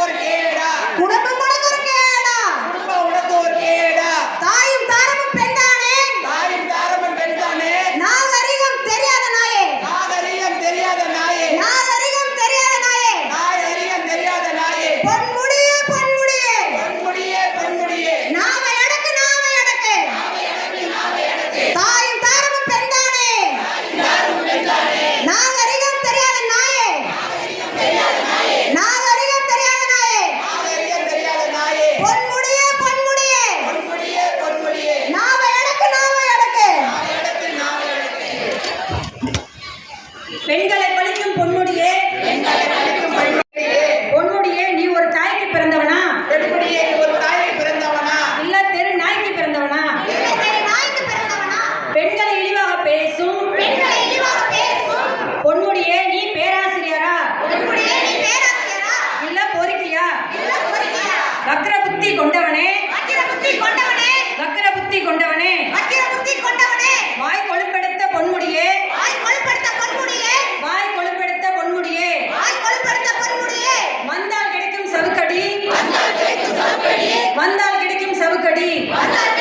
porque era una பெண்களை பழிக்கும் பொன்முடியே. பெண்களை everybody.